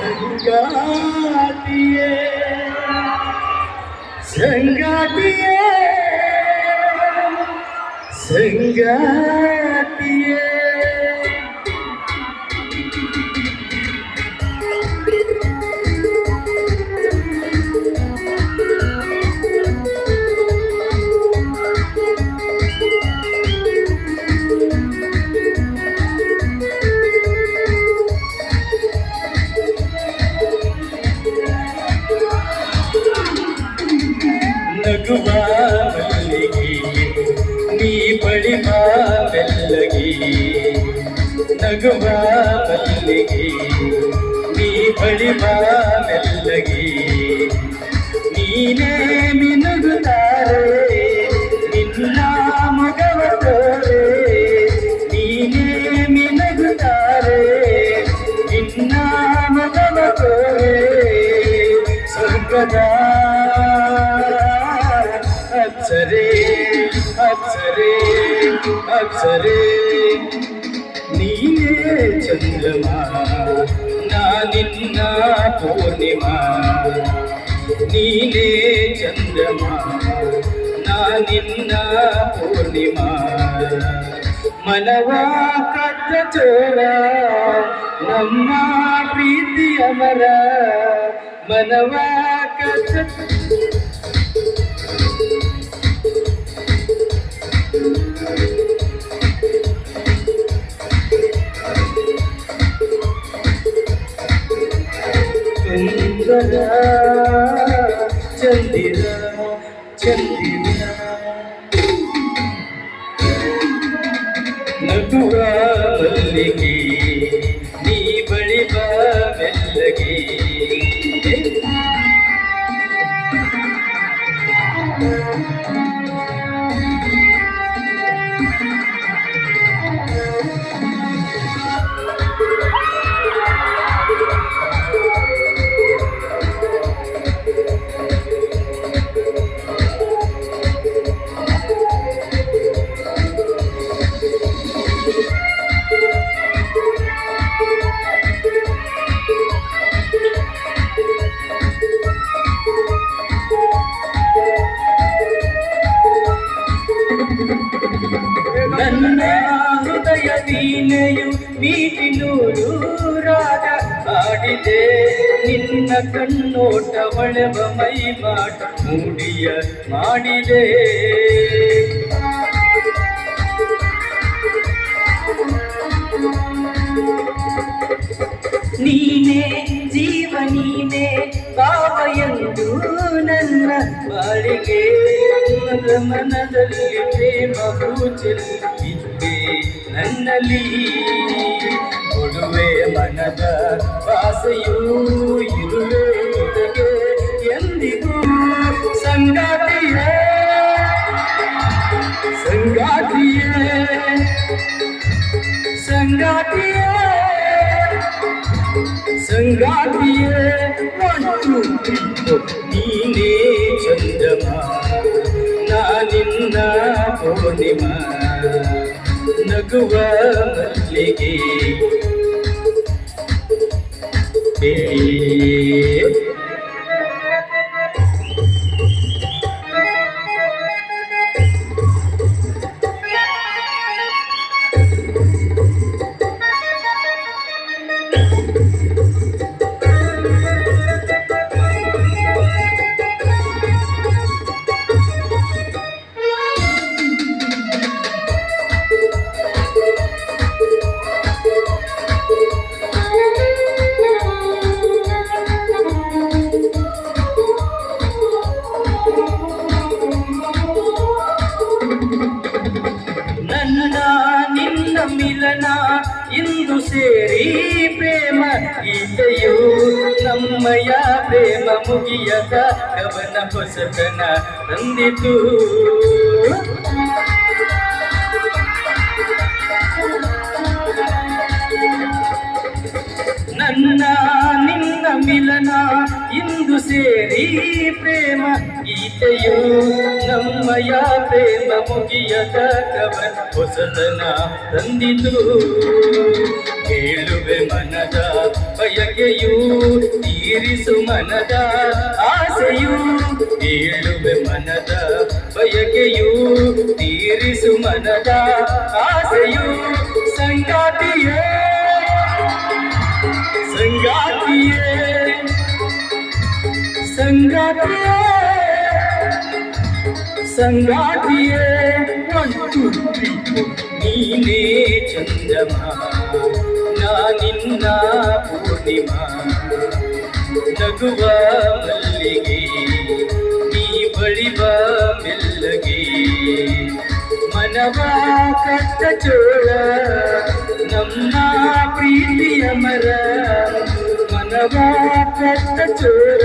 संगातिए संगातिए संगातिए ನಗುವ ಮಲ್ಲಿಗೆ ನೀ ಬಳಿ ಬೆಲ್ಲಗಿ ನಗುವ ಮಲ್ಲಿಗೆ ನೀ ಬಳಿ ಬೆಲ್ಲಗಿ ನೀನೇ ಅಪ್ಸರೆ ಅಪ್ಸರೆ ಅಪ್ಸರೆ ನೀನೇ ಚಂದ್ರಮ ನಾ ನಿನ್ನ ಪೂರ್ಣಿಮಾ ನೀನೇ ಚಂದ್ರಮ ನಾ ನಿನ್ನ ಪೂರ್ಣಿಮಾ ಮನವ ಕತ್ತ ಚೋರ ನಮ್ಮ ಪ್ರೀತಿಯ ಮರ ಮನವ ಕತ್ತ ಚಂದಿರ ಚಂದಿರ ನಗುವ ನೀ ಬಳಿ ಬಾ ಮೆಲ್ಲಗೆ ನನ್ನ ಹೃದಯ ವೀಣೆಯು ಮೀಟಿನೂರು ರಾಗ ಹಾಡಿದೆ ನಿನ್ನ ಕಣ್ಣೋಟ ಹೊಳೆವ ಮೈ ಮಾಟ ಮೂಡಿಯ ಮಾಡಿದೆ ನೀನೇ, ಜೀವ ನೀನೇ ಭಾವ ಎಂದು ನನ್ನ ಬಾಳಿಗೆ. ನನ್ನ ಮನದಲ್ಲಿ ಪ್ರೇಮ ಚೆಲ್ಲಿದ್ದೆ ನನ್ನಲ್ಲಿ. ಕೊಡುವೆ ಮನದ ಆಸೆಯೂ ಇರುವೆ ಜೊತೆಗೆ ಎಂದಿಗೂ ಸಂಗಾತಿಯೇ. ಸಂಗಾತಿಯೇ. ಸಂಗಾತಿಯೇ ಒಂದು ನೀನೇ ಚಂದ್ರಮ. ನಾನಿನ್ನ ಪೂರ್ಣಿಮ ನಗುವ ಮಲ್ಲಿಗೆ. ಏ ನಮ್ಮಯ ಪ್ರೇಮ ಮುಗಿಯದ ಕವನ ಹೊಸತನ ತಂದಿತು ನನ್ನ ನಿನ್ನ ಮಿಲನ ಇಂದು ಸೇರಿ ಪ್ರೇಮ ಗೀತೆಯು ನಮ್ಮಯ ಪ್ರೇಮ ಮುಗಿಯದ ಕವನ ಹೊಸತನ ತಂದಿತು. ಕೇಳುವೆ ಮನದ ಬಯಕೆಯೂ ತೀರಿಸು ಮನದ ಆಸೆಯು. ಕೇಳುವೆ ಮನದ ಬಯಕೆಯೂ ತೀರಿಸು ಮನದ ಆಸೆಯು. ಸಂಗಾತಿಯೇ ಸಂಗಾತಿಯೇ ಸಂಗಾತಿಯೇ. ಸಂಗಾತಿಯೇ, ಒಂದು ನೀನೇ ಚಂದ್ರಮ ನಾನಿನ್ನ ಪೂರ್ಣಿಮಾ ನಗುವ ಮಲ್ಲಿಗೆ, ನೀ ಬಳಿವ ಮೆಲ್ಲಗೆ. ಮನವ ಕಟ್ಟ ಚೋಳ ನಮ್ಮ ಪ್ರೀತಿಯ ಮರ. ಮನವ ಕಟ್ಟ ಮರ